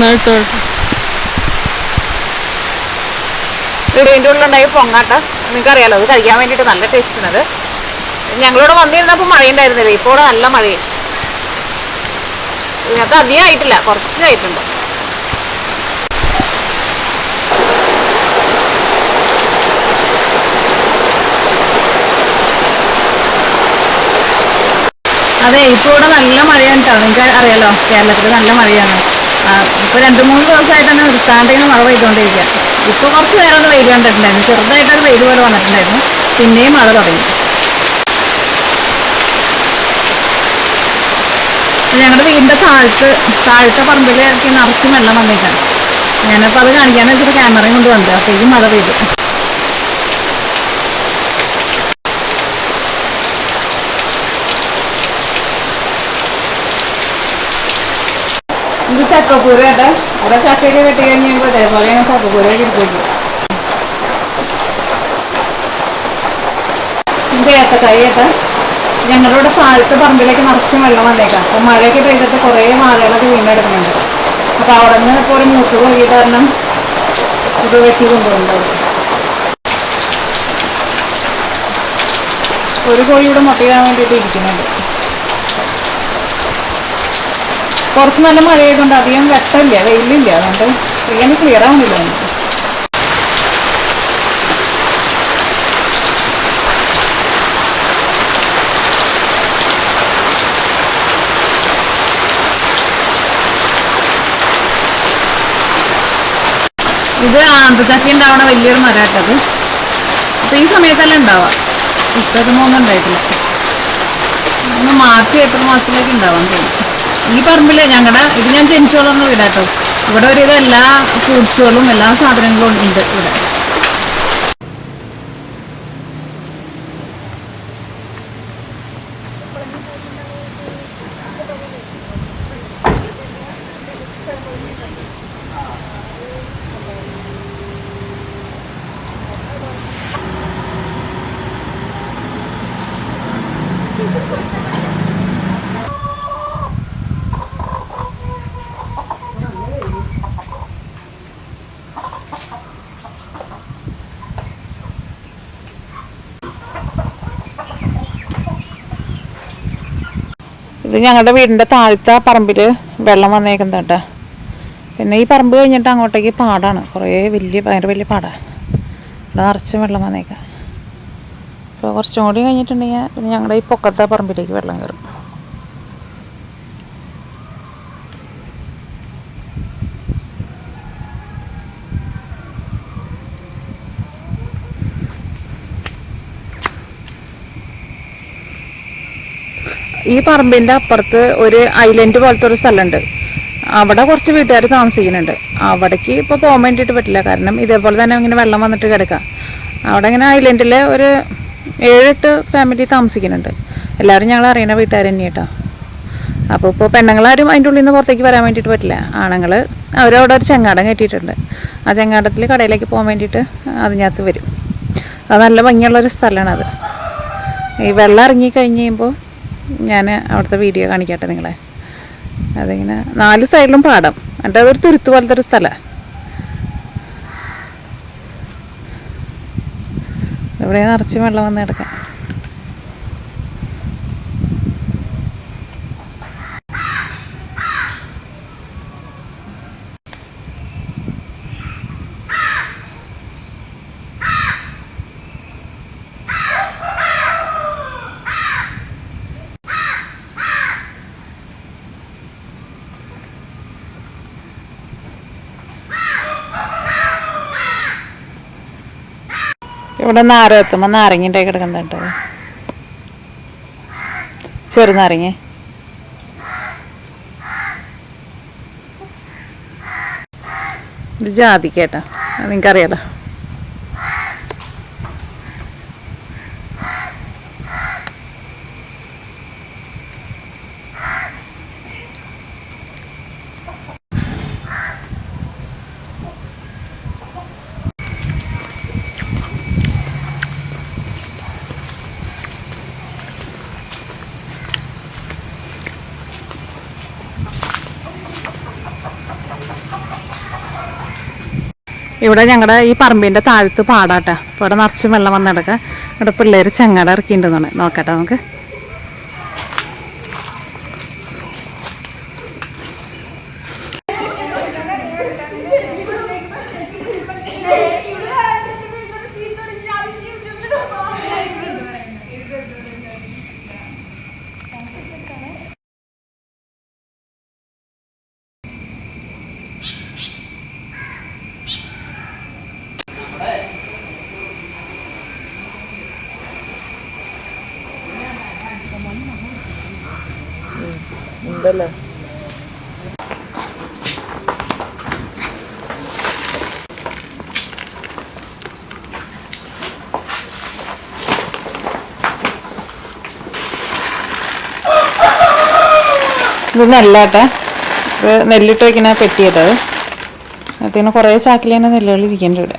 നേരത്തോട്ട് വീടിന്റെ ഉള്ളിലുണ്ടായ പൊങ്ങാട്ട. നിങ്ങൾക്കറിയാലോ അത് കഴിക്കാൻ വേണ്ടിയിട്ട് നല്ല ടേസ്റ്റ് ഉണ്ട് ഞങ്ങളിവിടെ വന്നിരുന്നപ്പോൾ മഴയുണ്ടായിരുന്നില്ല? ഇപ്പോൾ ഇവിടെ നല്ല മഴയും. ഇതിനകത്ത് അധികം ആയിട്ടില്ല. കുറച്ചായിട്ടുണ്ട് അതെ ഇപ്പോൾ ഇവിടെ നല്ല മഴയാണ് കേട്ടോ. നിങ്ങൾക്ക് അറിയാലോ കേരളത്തിൽ നല്ല മഴയാണ്. ഇപ്പൊ രണ്ട് മൂന്ന് ദിവസമായിട്ട് തന്നെ നിർത്താണ്ടിങ്ങനെ മഴ പെയ്തുകൊണ്ടിരിക്കുക. ഇപ്പൊ കുറച്ച് നേരം ഒന്ന് വെയിൽ കണ്ടിട്ടുണ്ടായിരുന്നു. ചെറുതായിട്ടൊരു വെയിൽ പോലെ വന്നിട്ടുണ്ടായിരുന്നു. പിന്നെയും മഴ തുടങ്ങി. ഞങ്ങളുടെ വീടിന്റെ താഴത്ത് താഴത്തെ പറമ്പിലേക്ക് നിറച്ചും വെള്ളം വന്നിട്ടുണ്ട് ഞാനപ്പോൾ അത് കാണിക്കാൻ വെച്ചിട്ട് ക്യാമറയും കൊണ്ട് വന്നത് അപ്പോഴേക്കും മഴ പെയ്തു. ചക്കക്കൂര കേട്ടോ. അവിടെ ചക്കയൊക്കെ വെട്ടി കഴിഞ്ഞ് കഴിയുമ്പോൾ ഇതേപോലെയാണ് ചക്കക്കൂര കിട്ടുന്നത് ഇത് ഏത്തക്കായ കേട്ടോ. ഞങ്ങളുടെ ഇവിടെ താഴത്തെ പറമ്പിലേക്ക് നിറച്ചും വെള്ളം വന്നേക്കാം. അപ്പോൾ മഴയൊക്കെ പെയ്തിട്ട് കുറേ വാഴകളൊക്കെ വീണ്ടെടുക്കുന്നുണ്ട് അപ്പോൾ അവിടെ നിന്ന് ഇപ്പോൾ ഒരു മൂത്ത് പോയി കാരണം ഇത് വെട്ടി കൊണ്ടുപോകുന്നുണ്ട് ഒരു കോഴിയുടെ മുട്ടയിടാൻ വേണ്ടിയിട്ട് ഇരിക്കുന്നുണ്ട്. പുറത്ത് നല്ല മഴ ആയതുകൊണ്ട് അധികം വെട്ടമില്ല വെയിലില്ല. അതുകൊണ്ട് ചെയ്യാൻ ക്ലിയർ ആവുന്നില്ല നമുക്ക്. ഇത് ആന്തച്ചക്ക ഉണ്ടാവണ വലിയൊരു മരാട്ടത് അപ്പൊ ഈ സമയത്തല്ല ഉണ്ടാവുക. ഇപ്പൊന്നും ഒന്നും ഉണ്ടായിട്ടില്ല. മാർച്ച് ഏപ്രിൽ മാസത്തിലേക്ക് ഉണ്ടാവാൻ തോന്നും ഈ പറമ്പിൽ ഞങ്ങളുടെ ഇത് ഞാൻ ജനിച്ചു വളർന്ന വീടാട്ടോ. ഇവിടെ ഒരുവിധം എല്ലാ ഫ്രൂട്ട്സുകളും എല്ലാ സാധനങ്ങളും ഉണ്ട് ഇവിടെ. ഞങ്ങളുടെ വീടിന്റെ താഴ്ത്ത പറമ്പിൽ വെള്ളം വന്നേക്കുന്നത് കേട്ടോ. പിന്നെ ഈ പറമ്പ് കഴിഞ്ഞിട്ട് അങ്ങോട്ടേക്ക് പാടാണ്. കുറേ വലിയ ഭയങ്കര വലിയ പാടാണ് ഇവിടെ നിറച്ചും വെള്ളം വന്നേക്കാം. അപ്പോൾ കുറച്ചും കൂടി കഴിഞ്ഞിട്ടുണ്ടെങ്കിൽ ഞങ്ങളുടെ ഈ പൊക്കത്തെ പറമ്പിലേക്ക് വെള്ളം കയറും. ഈ പറമ്പിന്റെ അപ്പുറത്ത് ഒരു ഐലൻഡ് പോലത്തെ ഒരു സ്ഥലമുണ്ട്. അവിടെ കുറച്ച് വീട്ടുകാർ താമസിക്കുന്നുണ്ട്. അവിടേക്ക് ഇപ്പോൾ പോകാൻ വേണ്ടിയിട്ട് പറ്റില്ല. കാരണം ഇതേപോലെ തന്നെ ഇങ്ങനെ വെള്ളം വന്നിട്ട് കിടക്കാം. അവിടെ ഇങ്ങനെ ഐലൻഡിൽ ഒരു ഏഴെട്ട് ഫാമിലി താമസിക്കുന്നുണ്ട്. എല്ലാവരും ഞങ്ങൾ അറിയുന്ന വീട്ടുകാർ തന്നെ കേട്ടോ. അപ്പോൾ ഇപ്പോൾ പെണ്ണുങ്ങളാരും അതിന്റെ ഉള്ളിൽ നിന്ന് പുറത്തേക്ക് വരാൻ വേണ്ടിയിട്ട് പറ്റില്ല. ആണുങ്ങൾ അവരവിടെ ഒരു ചെങ്ങാടം കെട്ടിയിട്ടുണ്ട്. ആ ചെങ്ങാടത്തിൽ കടയിലേക്ക് പോകാൻ വേണ്ടിയിട്ട് അതിനകത്ത് വരും. അത് നല്ല ഭംഗിയുള്ളൊരു സ്ഥലമാണത്. ഈ വെള്ളം ഇറങ്ങി കഴിഞ്ഞ് കഴിയുമ്പോൾ ഞാൻ അവിടുത്തെ വീഡിയോ കാണിക്കട്ടെ നിങ്ങളെ. അതിങ്ങനെ നാല് സൈഡിലും പാടം. എന്നിട്ട് അതൊരു തുരുത്ത് പോലത്തെ ഒരു സ്ഥലമാണ് ഇവിടെ നിറച്ച് വെള്ളം വന്ന് കിടക്കാം. ഇവിടെ നാര എത്തുമ്പോൾ നാരങ്ങ കിടക്കുന്നുണ്ട് ചെറുനാരങ്ങ ഇത് ജാതിക്കേട്ടാ നിങ്ങൾക്കറിയാലോ ഇവിടെ ഞങ്ങളുടെ ഈ പറമ്പിന്റെ താഴത്ത് പാടാട്ടെ. ഇവിടെ നിറച്ചും വെള്ളം വന്ന് കിടക്കുക ഇവിടെ പിള്ളേർ ചെങ്ങാട ഇറക്കിയിട്ടുണ്ടെന്നാണ്. നോക്കട്ടെ നമുക്ക്. ഇത് നെല്ലാട്ടെ. ഇത് നെല്ലിട്ട് വയ്ക്കുന്ന പെട്ടിയിട്ടത് അതിന് കുറേ ചാക്കിൽ തന്നെ നെല്ലുകൾ ഇരിക്കുന്നുണ്ട് ഇവിടെ.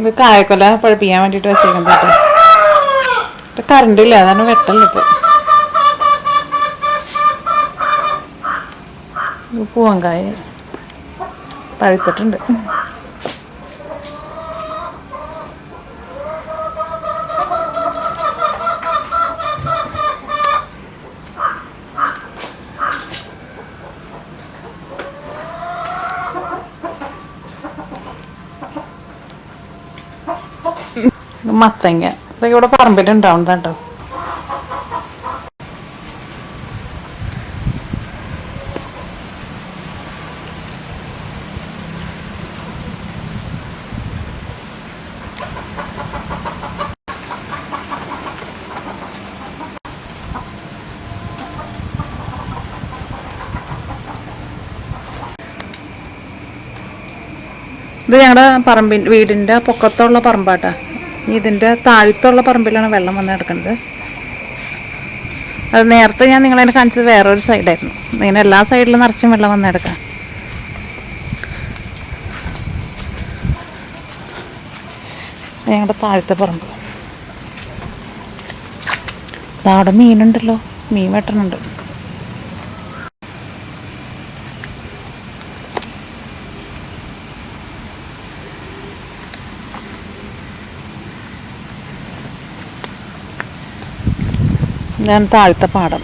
ഇത് കായക്കൊല പഴുപ്പിക്കാൻ വേണ്ടിയിട്ട് വെച്ചേക്കുന്നത് കേട്ടോ കറണ്ട് ഇല്ല അതാണ് വെട്ടല്ല ഇപ്പൊ പൂവങ്കായ പഴുത്തിട്ടുണ്ട്. മത്തങ്ങ. ഇതൊക്കെ ഇവിടെ പറമ്പിലുണ്ടാവുന്നതാ ഇത് ഞങ്ങളുടെ പറമ്പിൻ വീടിന്റെ പൊക്കത്തുള്ള പറമ്പാട്ടാ. ഇതിന്റെ താഴ്ത്തുള്ള പറമ്പിലാണ് വെള്ളം വന്ന് കിടക്കുന്നത് അത് നേരത്തെ ഞാൻ നിങ്ങളെ കാണിച്ചത് വേറൊരു സൈഡായിരുന്നു. ഇങ്ങനെ എല്ലാ സൈഡിലും നിറച്ചും വെള്ളം വന്ന് കിടക്കാം. ഞങ്ങളുടെ താഴത്തെ പറമ്പ്. അവിടെ മീനുണ്ടല്ലോ. മീൻ വെട്ടണുണ്ട്. ഇതാണ് താഴത്തെ പാടം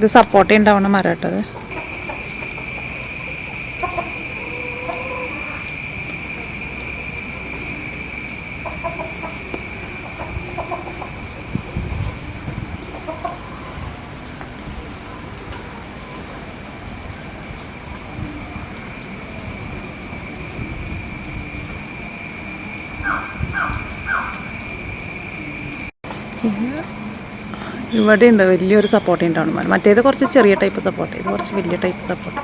ഇത് സപ്പോർട്ട് ഉണ്ടാവണ മരം കേട്ടത് ഇവിടെ ഉണ്ട് വലിയൊരു സപ്പോർട്ട് ഉണ്ടാവണം. മറ്റേത് കുറച്ച് ചെറിയ ടൈപ്പ് സപ്പോർട്ട് ഇത് കുറച്ച് വലിയ ടൈപ്പ് സപ്പോർട്ട്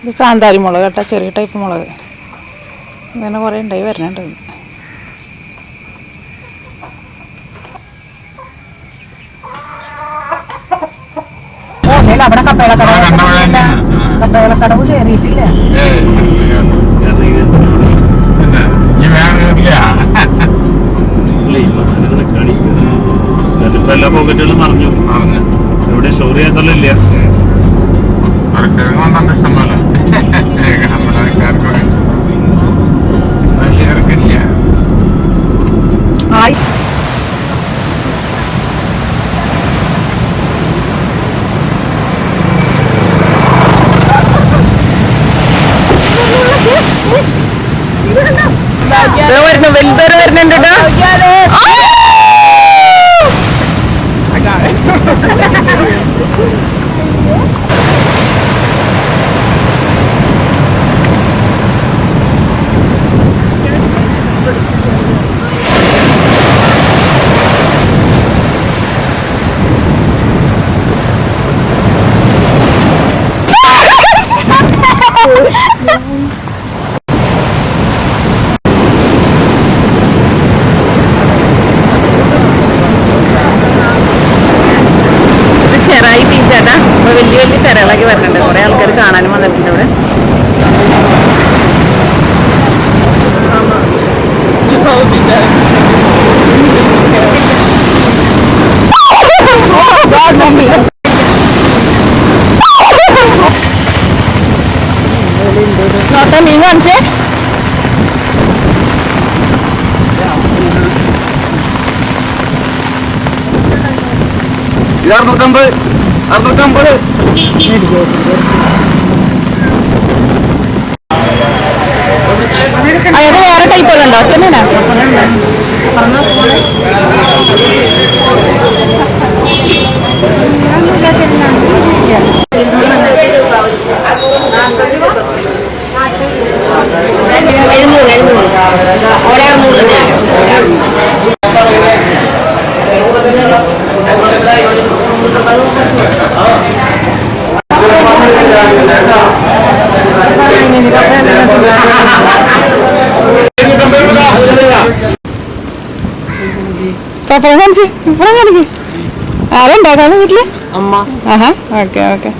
ഇത് കാന്താരി മുളക് കേട്ടോ ചെറിയ ടൈപ്പ് മുളക്. ഇങ്ങനെ കുറേ ഉണ്ടായി വരണുണ്ടായിരുന്നു കപ്പേളക്കടവ് കയറിയിട്ടില്ല. എല്ലാ പോക്കറ്റുകളും നിറഞ്ഞു എവിടെ ഇവിടെ ചെയ്യാൻ സ്ഥലമില്ല Ui. നോട്ടെ മീൻ കാണിച്ചേ. ഇത് അറുന്നൂറ്റമ്പത് അറുന്നൂറ്റമ്പത്. അതായത് വേറെ ടൈപ്പുകളുണ്ടോ ഒറ്റമീനാ എഴുന്നൂറ് എഴുന്നൂറ് ഒരറുന്നൂറ് പപ്പടം കാണിച്ച് പപ്പടം കാണിക്ക് ആരുണ്ടാക്കാന്ന് വീട്ടിൽ? അമ്മ. ആഹാ ഓക്കെ ഓക്കെ.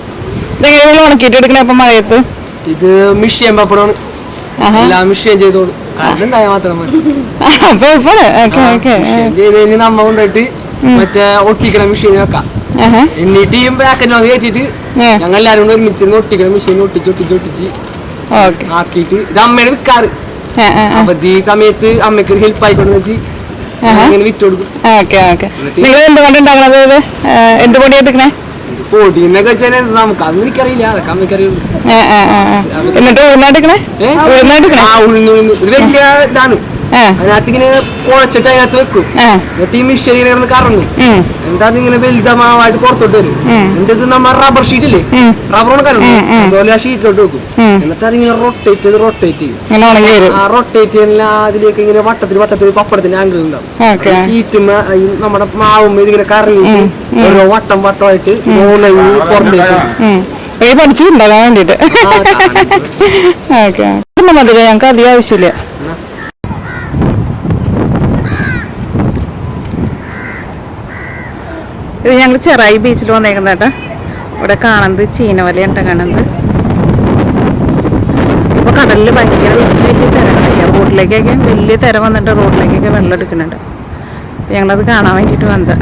ഇതെങ്ങനെ ഉണക്കിയിട്ട് എടുക്കണേ അപ്പൊ മഴയത്ത്? ഇത് മിഷ്യൻ പപ്പടമാണ് ആഹാ എല്ലാം വിഷയം ചെയ്തോളൂ. കാരണം ഉണ്ടായ മാത്രം മതി. ചെയ്ത് നമ്മ കൊണ്ടുപോയിട്ട് മറ്റേ ഒട്ടിക്കണ മെഷീൻ വെക്കാം. എന്നിട്ട് ഈ വന്ന് കയറ്റിട്ട് ഞങ്ങൾ എല്ലാരും കൂടെ ഒരുമിച്ച് ഒട്ടിക്കണ മെഷീൻ ഒട്ടിച്ച് ഒട്ടിച്ച് ഒട്ടിച്ച് ആക്കിയിട്ട് ഇത് അമ്മയുടെ വിൽക്കാറ്. അപ്പൊ ഈ സമയത്ത് അമ്മയ്ക്ക് ഒരു ഹെൽപ്പ് ആയിക്കോട്ടെ വെച്ച്. ഇങ്ങനെ വിറ്റ് കൊടുക്കും നിങ്ങൾ എന്ത് കൊണ്ട് ഉണ്ടാക്കണത് എന്ത് പൊടി എടുക്കണേ പൊടി എന്നൊക്കെ വെച്ചാൽ നമുക്ക് അതൊന്നും എനിക്കറിയില്ല. അതൊക്കെ അമ്മയ്ക്കറിയുള്ളൂ ആ ആ ആ ആ. എന്നിട്ട് ഉഴുന്നെടുക്കണേ ഏ? ആ ഉഴുന്ന് ഉഴുന്ന്. ഇത് വലിയ ഇതാണ്. അതിനകത്ത് ഇങ്ങനെ കുഴച്ചിട്ട് അതിനകത്ത് വെക്കും. ആ എന്നിട്ട് ഈ മിഷ്യൻ ഇങ്ങനെ കിടന്ന് കറങ്ങും. എന്നിട്ട് അതിങ്ങനെ വലുതമായിട്ട് പുറത്തോട്ട് വരും. എന്നിട്ട് ഇത് നമ്മ റബ്ബർ ഷീറ്റ് ഇല്ലേ. റബ്ബർ ഉണക്കാനുണ്ട്. അതുപോലെ ആ ഷീറ്റിലോട്ട് വെക്കും. എന്നിട്ട് അതിങ്ങനെ റൊട്ടേറ്റ് ചെയ്ത് റൊട്ടേറ്റ് ചെയ്യും. ആ റൊട്ടേറ്റ് ചെയ്യുന്ന അതിലേക്ക് ഇങ്ങനെ വട്ടത്തിൽ വട്ടത്തിൽ പപ്പടത്തിന്റെ ആംഗിൾ ഉണ്ടാവും. ഓക്കെ. ഷീറ്റും നമ്മുടെ മാവും ഇതിങ്ങനെ കറങ്ങിയിട്ട് ഓരോ വട്ടം വട്ടമായിട്ട് ഉണങ്ങി പുറത്തേക്ക് ഈ പഠിച്ചു ഉണ്ടാക്കാൻ വേണ്ടിട്ട് ഓക്കെ. മതി ഞങ്ങൾക്ക് അധികം ആവശ്യമില്ല. ഇത് ഞങ്ങൾ ചെറായി ബീച്ചിൽ വന്നേക്കുന്ന കേട്ടോ. ഇവിടെ കാണുന്നത് ചീനവലയുണ്ട് കാണുന്നത്. ഇപ്പൊ കടലിൽ ഭയങ്കര വലിയ തിരക്കാണ്. റോഡിലേക്കൊക്കെ വലിയ തിര വന്നിട്ട് റോഡിലേക്കൊക്കെ വെള്ളം എടുക്കുന്നുണ്ട്. ഞങ്ങളത് കാണാൻ വേണ്ടിയിട്ട് വന്നത്.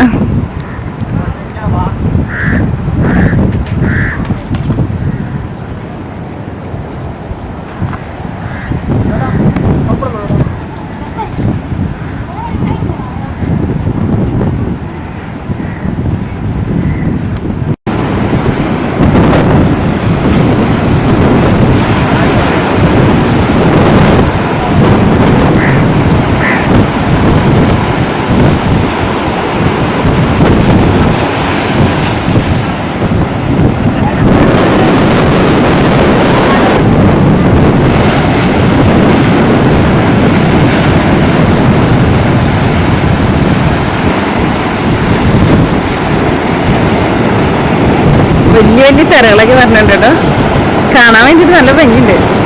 വലിയ വരണുണ്ട് കേട്ടോ. കാണാൻ വേണ്ടിട്ട് നല്ല ഭംഗിയുണ്ട്.